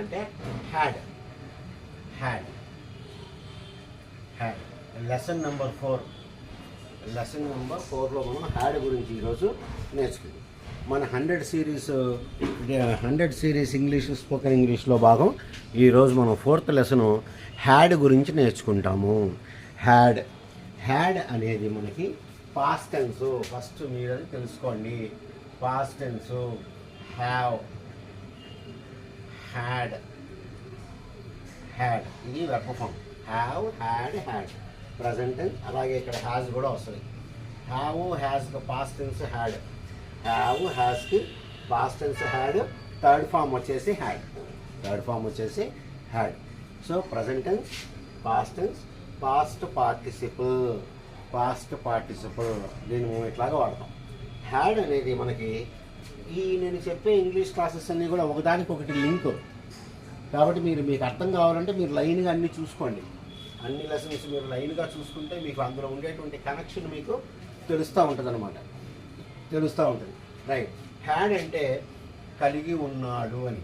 అంటే had had had lesson number four lesson number ఫోర్లో మనం హ్యాడ్ గురించి ఈరోజు నేర్చుకుందాం. మన hundred series hundred series English spoken ఇంగ్లీష్లో భాగం ఈరోజు మనం ఫోర్త్ లెసన్ హ్యాడ్ గురించి నేర్చుకుంటాము. హ్యాడ్ హ్యాడ్ అనేది మనకి పాస్ట్ టెన్స్ ఫస్ట్ మీరు అది తెలుసుకోండి. Past tense have had had ఇది verb form have had had present అలాగే ఇక్కడ హ్యాజ్ కూడా వస్తుంది. Have has past tense had have హ్యాస్కి past tense had third form వచ్చేసి హ్యాడ్ థర్డ్ ఫామ్ వచ్చేసి had so present tense past tense past participle past participle దీన్ని మేము ఇట్లాగా వాడతాం. హ్యాడ్ అనేది మనకి ఈ నేను చెప్పే ఇంగ్లీష్ క్లాసెస్ అన్నీ కూడా ఒకదానికి ఒకటి లింక్ కాబట్టి మీరు మీకు అర్థం కావాలంటే మీరు లైన్గా అన్నీ చూసుకోండి. అన్ని లెసన్స్ మీరు లైన్గా చూసుకుంటే మీకు అందులో ఉండేటువంటి కనెక్షన్ మీకు తెలుస్తూ ఉంటుంది అనమాట తెలుస్తూ ఉంటుంది. రైట్ హ్యాడ్ అంటే కలిగి ఉన్నాడు అని.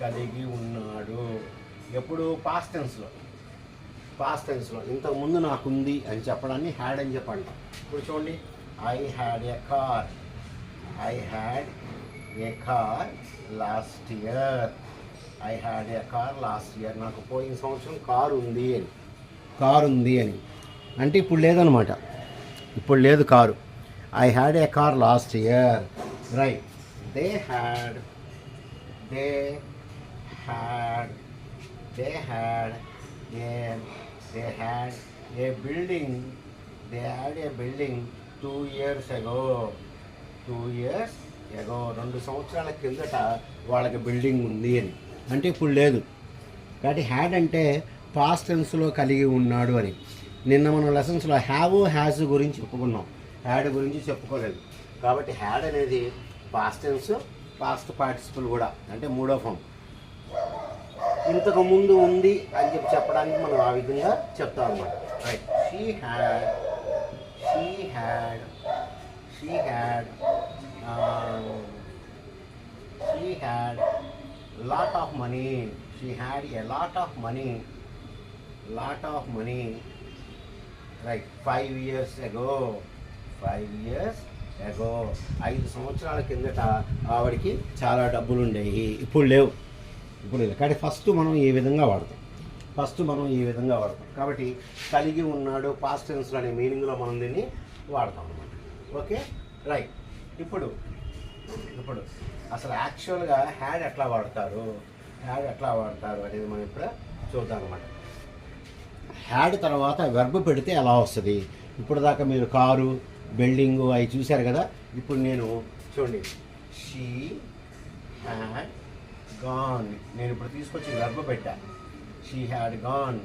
కలిగి ఉన్నాడు. ఎప్పుడు పాస్ట్ టెన్స్లో పాస్ట్ టెన్స్లో ఇంతకుముందు నాకుంది అని చెప్పడాన్ని హ్యాడ్ అని చెప్పండి. ఇప్పుడు చూడండి. I had a car I had a car last year I had a car last year నాకు పోయిన సంవత్సరం కారు ఉంది అని. కారు ఉంది అని. అంటే ఇప్పుడు లేదనమాట ఇప్పుడు లేదు car. I had a car last year right they had they had they had a they had a building they had a building two years ago two years ఏదో రెండు సంవత్సరాల కిందట వాళ్ళకి బిల్డింగ్ ఉంది అని. అంటే ఇప్పుడు లేదు. కాబట్టి హ్యాడ్ అంటే పాస్ట్ టెన్స్లో కలిగి ఉన్నాడు అని. నిన్న మనం లెసన్స్లో హ్యావ్ హ్యాజ్ గురించి చెప్పుకున్నాం. హ్యాడ్ గురించి చెప్పుకోలేదు. కాబట్టి హ్యాడ్ అనేది పాస్ట్ టెన్స్ పాస్ట్ పార్టిసిపల్ కూడా. అంటే మూడో ఫామ్ ఇంతకు ముందు ఉంది అని చెప్పి చెప్పడానికి మనం ఆ విధంగా చెప్తాం అనమాట right she had she had she had Um, she had lot of money She had a lot of money lot of money right five years ago five years ago ఐదు సంవత్సరాల కిందట ఆవిడకి చాలా డబ్బులు ఉండేవి ఇప్పుడు లేవు. ఇప్పుడు లేదు. కానీ ఫస్ట్ మనం ఏ విధంగా వాడతాం. ఫస్ట్ మనం ఈ విధంగా వాడతాం. కాబట్టి కలిగి ఉన్నాడు పాస్ట్ టెన్స్లో అనే మీనింగ్లో మనం దీన్ని వాడతాం అనమాట ఓకే రైట్ ఇప్పుడు ఇప్పుడు అసలు యాక్చువల్గా హ్యాడ్ ఎట్లా వాడతారు? హ్యాడ్ ఎట్లా వాడతారు అనేది మనం ఇప్పుడు చూద్దాం అనమాట హ్యాడ్ తర్వాత వెర్బ్ పెడితే ఎలా వస్తుంది? ఇప్పుడు దాకా మీరు కారు బిల్డింగు అవి చూశారు కదా? ఇప్పుడు నేను చూడండి. షీ హ్యాడ్ గాన్ నేను ఇప్పుడు తీసుకొచ్చి వెర్బ్ పెట్టా. She had gone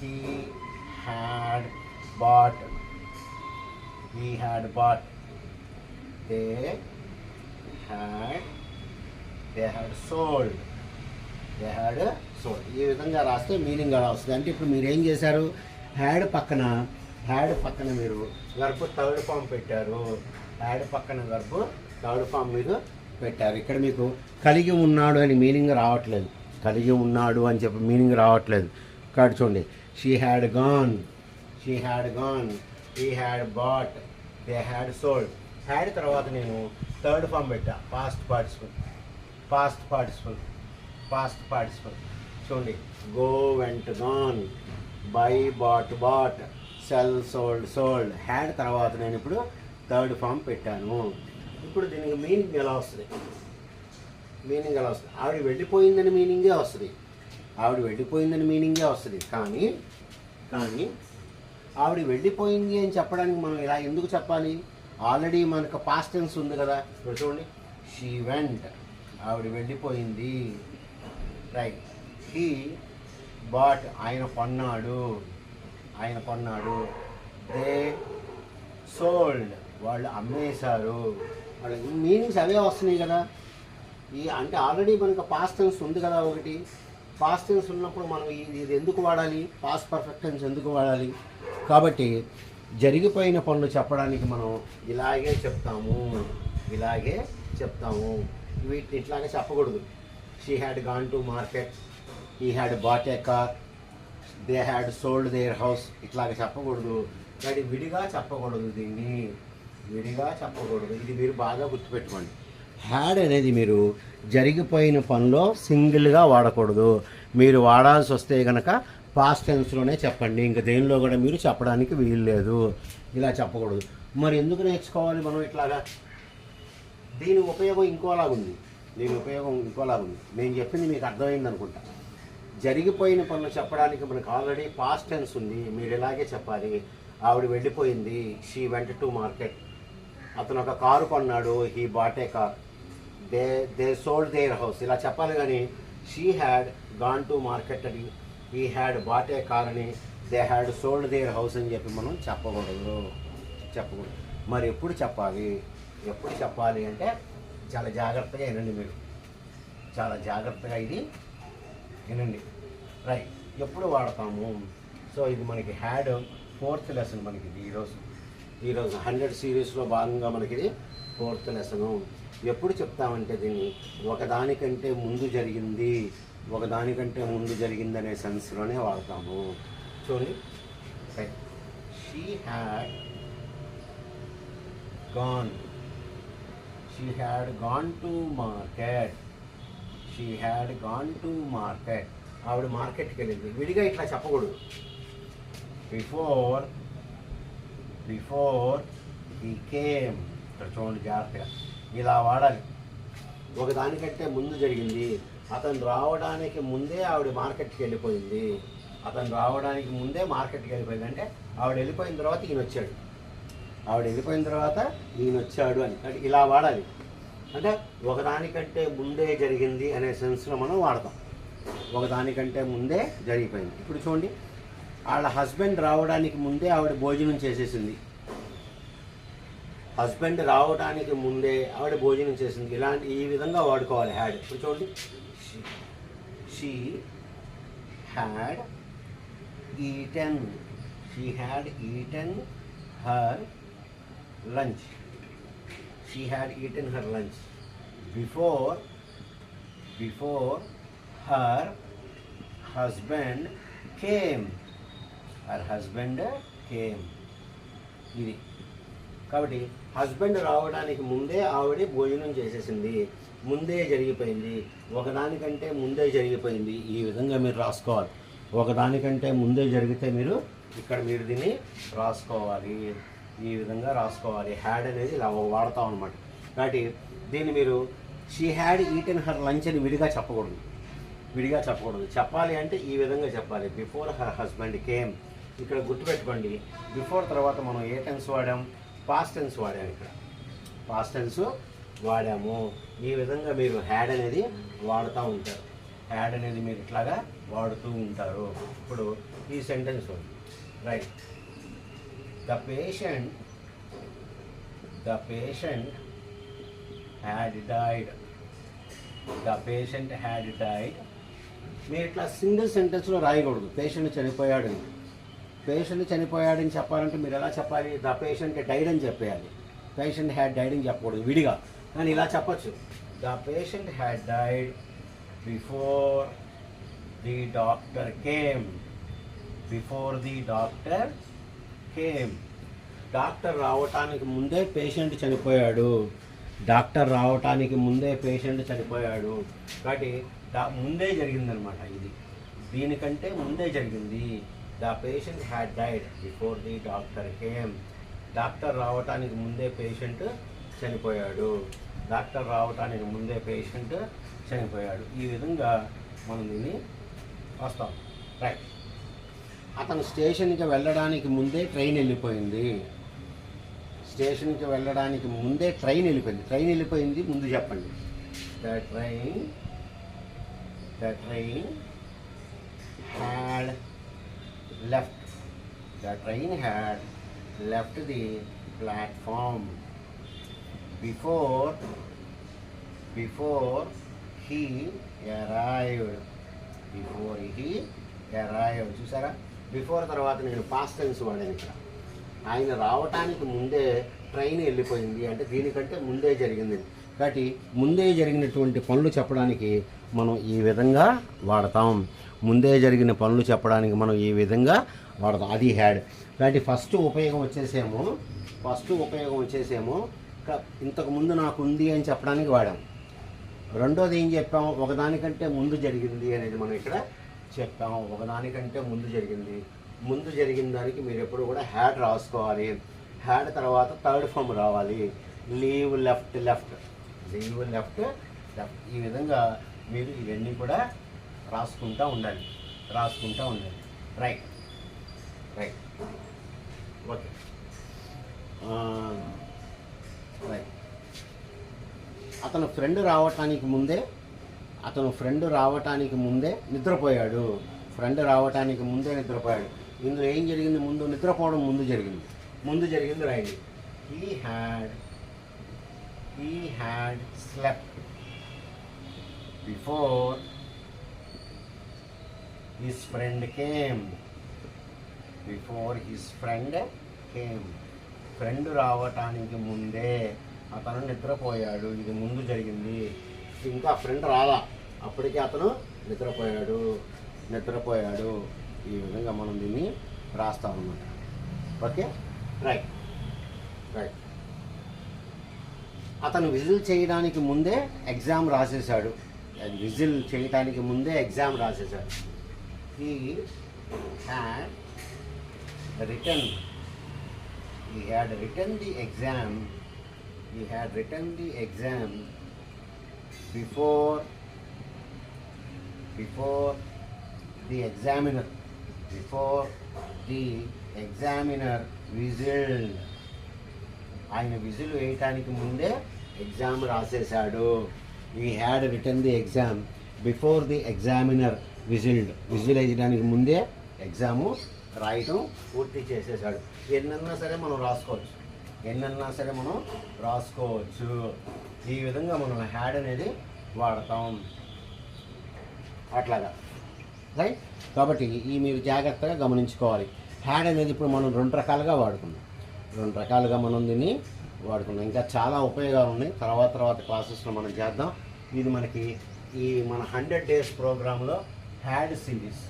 he had bought he had bought they had they had sold they had sold ఈ విధంగా రాస్తే మీనింగ్ అలా వస్తుంది. అంటే ఇప్పుడు మీరు ఏం చేశారు? హ్యాడ్ పక్కన హ్యాడ్ పక్కన మీరు గర్భ థర్డ్ ఫామ్ పెట్టారు. హ్యాడ్ పక్కన గర్భ థర్డ్ ఫామ్ మీరు పెట్టారు. ఇక్కడ మీకు కలిగి ఉన్నాడు అని మీనింగ్ రావట్లేదు. కలిగి ఉన్నాడు అని చెప్పి మీనింగ్ రావట్లేదు. కాదు చూడండి. She had gone she had gone he had bought they had sold had తర్వాత నేను థర్డ్ ఫామ్ పెట్టా. Past participle past participle past participle చూడండి. Go went gone buy bought bought sell sold sold had తర్వాత నేను ఇప్పుడు third form పెట్టాను. ఇప్పుడు దీనికి మీనింగ్ ఎలా వస్తుంది? మీనింగ్ ఎలా వస్తుంది? ఆవిడ వెళ్ళిపోయిందని మీనింగే వస్తుంది? ఆవిడ వెళ్ళిపోయిందని మీనింగే వస్తుంది? కానీ కానీ ఆవిడ వెళ్ళిపోయింది అని చెప్పడానికి మనం ఇలా ఎందుకు చెప్పాలి? ఆల్రెడీ మనకు పాస్ట్ టెన్స్ ఉంది కదా. ఇప్పుడు చూడండి. షీ వెంట్ ఆవిడ వెళ్ళిపోయింది. రైట్ హీ బాట్ ఆయన కొన్నాడు. ఆయన కొన్నాడు. దే సోల్డ్ వాళ్ళు అమ్మేశారు. వాళ్ళ మీనింగ్స్ అవే వస్తున్నాయి కదా. ఈ అంటే ఆల్రెడీ మనకు పాస్ట్ టెన్స్ ఉంది కదా ఒకటి. పాస్ట్ టెన్స్ ఉన్నప్పుడు మనం ఇది ఇది ఎందుకు వాడాలి? పాస్ట్ పర్ఫెక్ట్ టెన్స్ ఎందుకు వాడాలి? కాబట్టి జరిగిపోయిన పనులు చెప్పడానికి మనం ఇలాగే చెప్తాము ఇలాగే చెప్తాము. వీటిని ఇట్లాగే చెప్పకూడదు. She had gone to market he had bought a car they had sold their house ఇట్లాగ చెప్పకూడదు. కానీ విడిగా చెప్పకూడదు దీన్ని. విడిగా చెప్పకూడదు. ఇది మీరు బాగా గుర్తుపెట్టుకోండి. హ్యాడ్ అనేది మీరు జరిగిపోయిన పనిలో సింగిల్గా వాడకూడదు. మీరు వాడాల్సి వస్తే కనుక పాస్ట్ టెన్స్లోనే చెప్పండి. ఇంకా దేనిలో కూడా మీరు చెప్పడానికి వీల్లేదు. ఇలా చెప్పకూడదు. మరి ఎందుకు నేర్చుకోవాలి మనం ఇట్లాగా? దీని ఉపయోగం ఇంకోలాగుంది. దీని ఉపయోగం ఇంకోలాగుంది. నేను చెప్పింది మీకు అర్థమైంది అనుకుంటా. జరిగిపోయిన పనులు చెప్పడానికి మనకు ఆల్రెడీ పాస్ట్ టెన్స్ ఉంది. మీరు ఇలాగే చెప్పాలి. ఆవిడ వెళ్ళిపోయింది. షీ వెంట టు మార్కెట్ అతను ఒక కారు కొన్నాడు. He bought a car they they sold their house ఇలా చెప్పాలి కానీ she had gone to market అని he had bought a they had sold their house అని చెప్పి మనం చెప్పకూడదు. చెప్పకూడదు. మరి ఎప్పుడు చెప్పాలి? ఎప్పుడు చెప్పాలి అంటే చాలా జాగ్రత్తగా వినండి మీరు. చాలా జాగ్రత్తగా ఇది వినండి. రైట్ ఎప్పుడు వాడతాము? సో ఇది మనకి హ్యాడ్ ఫోర్త్ లెసన్ మనకి ఇది ఈరోజు ఈరోజు హండ్రెడ్ సిరీస్లో భాగంగా మనకి ఇది ఫోర్త్ లెసను ఎప్పుడు చెప్తామంటే దీన్ని? ఒకదానికంటే ముందు జరిగింది. ఒకదానికంటే ముందు జరిగింది అనే సెన్స్లోనే వాడతాము. చూడండి. She had gone she had gone to market she had gone to market ఆవిడ మార్కెట్కి వెళ్ళింది. విడిగా ఇట్లా చెప్పకూడదు. బిఫోర్ బిఫోర్ ఈ కేమ్ ఇక్కడ చూడండి జాగ్రత్తగా. ఇలా వాడాలి. ఒకదానికంటే ముందు జరిగింది. అతను రావడానికి ముందే ఆవిడ మార్కెట్కి వెళ్ళిపోయింది. అతను రావడానికి ముందే మార్కెట్కి వెళ్ళిపోయింది. అంటే ఆవిడ వెళ్ళిపోయిన తర్వాత ఈయన వచ్చాడు. ఆవిడ వెళ్ళిపోయిన తర్వాత ఈయన వచ్చాడు అని. అంటే ఇలా వాడాలి. అంటే ఒకదానికంటే ముందే జరిగింది అనే సెన్స్లో మనం వాడతాం. ఒకదానికంటే ముందే జరిగిపోయింది. ఇప్పుడు చూడండి వాళ్ళ హస్బెండ్ రావడానికి ముందే ఆవిడ భోజనం చేసేసింది. హస్బెండ్ రావడానికి ముందే ఆవిడ భోజనం చేసింది. ఇలాంటి ఈ విధంగా వాడుకోవాలి. హ్యాడ్ ఇప్పుడు చూడండి she had eaten she had eaten her lunch she had eaten her lunch before before her husband came her husband came ఇది కాబట్టి హస్బెండ్ రావడానికి ముందే ఆవిడ భోజనం చేసేసింది ముందే జరిగిపోయింది. ఒకదానికంటే ముందే జరిగిపోయింది. ఈ విధంగా మీరు రాసుకోవాలి. ఒకదానికంటే ముందే జరిగితే మీరు ఇక్కడ మీరు దీన్ని రాసుకోవాలి. ఈ విధంగా రాసుకోవాలి. హ్యాడ్ అనేది ఇలా వాడతాం అనమాట కాబట్టి దీన్ని మీరు she had eaten her lunch అని విడిగా చెప్పకూడదు. విడిగా చెప్పకూడదు. చెప్పాలి అంటే ఈ విధంగా చెప్పాలి. బిఫోర్ హర్ హస్బెండ్ కేమ్ ఇక్కడ గుర్తుపెట్టుకోండి. బిఫోర్ తర్వాత మనం ఏ టెన్స్ వాడాం? పాస్ట్ టెన్స్ వాడాం ఇక్కడ. పాస్ట్ టెన్స్ వాడాము. ఈ విధంగా మీరు హ్యాడ్ అనేది వాడుతూ ఉంటారు. హ్యాడ్ అనేది మీరు ఇట్లాగా వాడుతూ ఉంటారు. ఇప్పుడు ఈ sentence right the patient the patient had died the patient had died మీరు ఇట్లా సింగిల్ సెంటెన్స్లో రాయకూడదు. పేషెంట్ చనిపోయాడని. పేషెంట్ చనిపోయాడని చెప్పాలంటే మీరు ఎలా చెప్పాలి? ద పేషెంట్ డైడ్ అని చెప్పేయాలి. పేషెంట్ హ్యాడ్ డైడ్ అని చెప్పకూడదు విడిగా. కానీ ఇలా చెప్పచ్చు. The patient had died before the doctor came before the doctor came doctor రావటానికి ముందే పేషెంట్ చనిపోయాడు. డాక్టర్ రావటానికి ముందే పేషెంట్ చనిపోయాడు. కాబట్టి డా ముందే జరిగిందనమాట ఇది. దీనికంటే ముందే జరిగింది. The patient had died before the doctor came doctor రావటానికి ముందే పేషెంట్ చనిపోయాడు. డాక్టర్ రావటానికి ముందే పేషెంట్ చనిపోయాడు. ఈ విధంగా మనం దీన్ని వస్తాం రైట్ అతను స్టేషన్కి వెళ్ళడానికి ముందే ట్రైన్ వెళ్ళిపోయింది. స్టేషన్కి వెళ్ళడానికి ముందే ట్రైన్ వెళ్ళిపోయింది. ట్రైన్ వెళ్ళిపోయింది ముందు చెప్పండి. The train the train had left the train had left the platform before before he arrived. Before he arrived చూసారా? బిఫోర్ తర్వాత నేను పాస్ట్ టెన్స్ వాడాను ఇక్కడ. ఆయన రావటానికి ముందే ట్రైన్ వెళ్ళిపోయింది. అంటే దీనికంటే ముందే జరిగింది. కాబట్టి ముందే జరిగినటువంటి పనులు చెప్పడానికి మనం ఈ విధంగా వాడతాం. ముందే జరిగిన పనులు చెప్పడానికి మనం ఈ విధంగా వాడదు అది హ్యాడ్ ఇలాంటి ఫస్ట్ ఉపయోగం వచ్చేసేమో ఫస్ట్ ఉపయోగం వచ్చేసేమో ఇంతకుముందు నాకు ఉంది అని చెప్పడానికి వాడాం. రెండోది ఏం చెప్పాం? ఒకదానికంటే ముందు జరిగింది అనేది మనం ఇక్కడ చెప్పాం. ఒకదానికంటే ముందు జరిగింది. ముందు జరిగిన దానికి మీరు ఎప్పుడు కూడా హ్యాడ్ రాసుకోవాలి. హ్యాడ్ తర్వాత థర్డ్ ఫామ్ రావాలి. Leave left left leave left left ఈ విధంగా మీరు ఇవన్నీ కూడా రాసుకుంటూ ఉండాలి. రాసుకుంటూ ఉండాలి. రైట్ రైట్ ఓకే రైట్ అతను ఫ్రెండ్ రావటానికి ముందే అతను ఫ్రెండ్ రావటానికి ముందే నిద్రపోయాడు. ఫ్రెండ్ రావటానికి ముందే నిద్రపోయాడు. ఇందులో ఏం జరిగింది? ముందు నిద్రపోవడం ముందు జరిగింది. ముందు జరిగింది రాయండి he had he had slept before his friend came before his friend came friend రావటానికి ముందే అతను నిద్రపోయాడు. ఇది ముందు జరిగింది. ఇంకా ఫ్రెండ్ రాలా. అప్పటికే అతను నిద్రపోయాడు. నిద్రపోయాడు. ఈ విధంగా మనం దీన్ని రాస్తామన్నమాట ఓకే? రైట్ రైట్ అతను విజిల్ చేయడానికి ముందే ఎగ్జామ్ రాసేశాడు. విజిల్ చేయడానికి ముందే exam రాసేశాడు. He had written he had written the exam he had written the exam before before the examiner before the examiner whistled ఆయన విజులు వేయటానికి ముందే exam రాసేశాడు he had written the exam before the examiner whistled whistle వేయడానికి ముందే exam రాయటం పూర్తి చేసేసాడు ఎన్నన్నా సరే మనం రాసుకోవచ్చు. ఎన్నన్నా సరే మనం రాసుకోవచ్చు. ఈ విధంగా మనం హ్యాడ్ అనేది వాడతాం. అట్లాగా. రైట్ కాబట్టి ఈ మీరు జాగ్రత్తగా గమనించుకోవాలి. హ్యాడ్ అనేది ఇప్పుడు మనం రెండు రకాలుగా వాడుకున్నాం రెండు రకాలుగా మనం దీన్ని వాడుకున్నాం ఇంకా చాలా ఉపయోగాలు ఉన్నాయి. తర్వాత తర్వాత క్లాసెస్లో మనం చేద్దాం. ఇది మనకి ఈ మన హండ్రెడ్ డేస్ ప్రోగ్రాంలో హ్యాడ్ సిరీస్.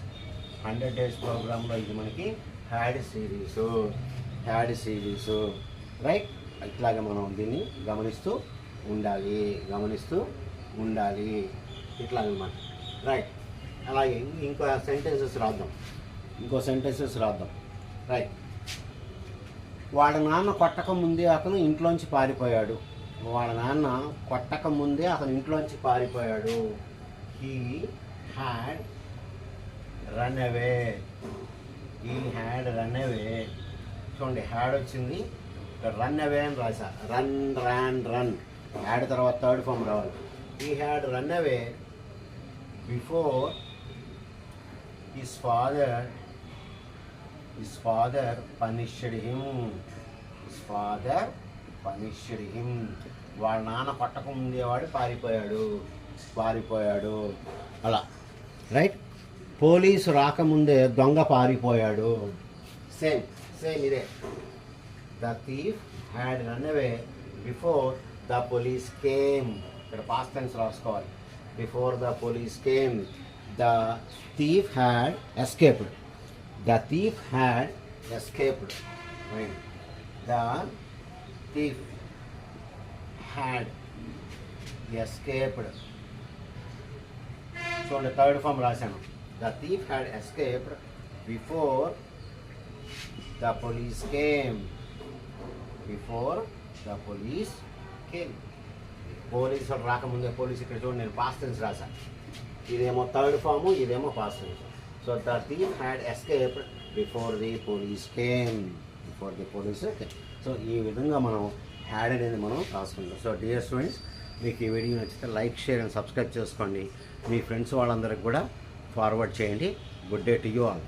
హండ్రెడ్ డేస్ ప్రోగ్రాంలో ఇది మనకి had series had series right ఇట్లాగే మనం దీన్ని గమనిస్తూ ఉండాలి గమనిస్తూ ఉండాలి. ఇట్లాగనమాట రైట్ అలాగే ఇంకో సెంటెన్సెస్ రాద్దాం. ఇంకో సెంటెన్సెస్ రాద్దాం. రైట్ వాళ్ళ నాన్న కొట్టక ముందే అతను ఇంట్లోంచి పారిపోయాడు. వాళ్ళ నాన్న కొట్టక ముందే అతను ఇంట్లోంచి పారిపోయాడు. హీ హ్యాడ్ రన్ అవే ఈ హ్యాడ్ రన్ అవే చూడండి హ్యాడ్ వచ్చింది. రన్ అవే అని రాసా రన్ రన్ రన్. హ్యాడ్ తర్వాత థర్డ్ ఫామ్ రావాలి. He had run away before his father his father punished him. His father punished him. వాళ్ళ నాన్న పట్టకముందేవాడు పారిపోయాడు. పారిపోయాడు. అలా. రైట్? పోలీసు రాకముందే దొంగ పారిపోయాడు. సేమ్ సేమ్ ఇదే. The thief had run away before the police came. ఇక్కడ పాస్ట్ టెన్స్ రాసుకోవాలి. Before the police came. The thief had escaped. The thief had escaped. The thief had escaped. చూడండి third form రాశాను. The thief had escaped before the police came before the police came. Police రాకముందే police ఇక్కడ చూడండి నేను past tense రాశాను ఇదేమో third form ఇదేమో past tense so the thief had escaped before the police came before the police so ఈ విధంగా మనం హ్యాడ్ అనేది మనం రాసుకుంటాం సో డియర్ స్టూడెంట్స్ మీకు ఈ వీడియో నచ్చితే లైక్ షేర్ అండ్ సబ్స్క్రైబ్ చేసుకోండి. మీ ఫ్రెండ్స్ వాళ్ళందరికీ కూడా ఫార్వర్డ్ చేయండి. Good day to you all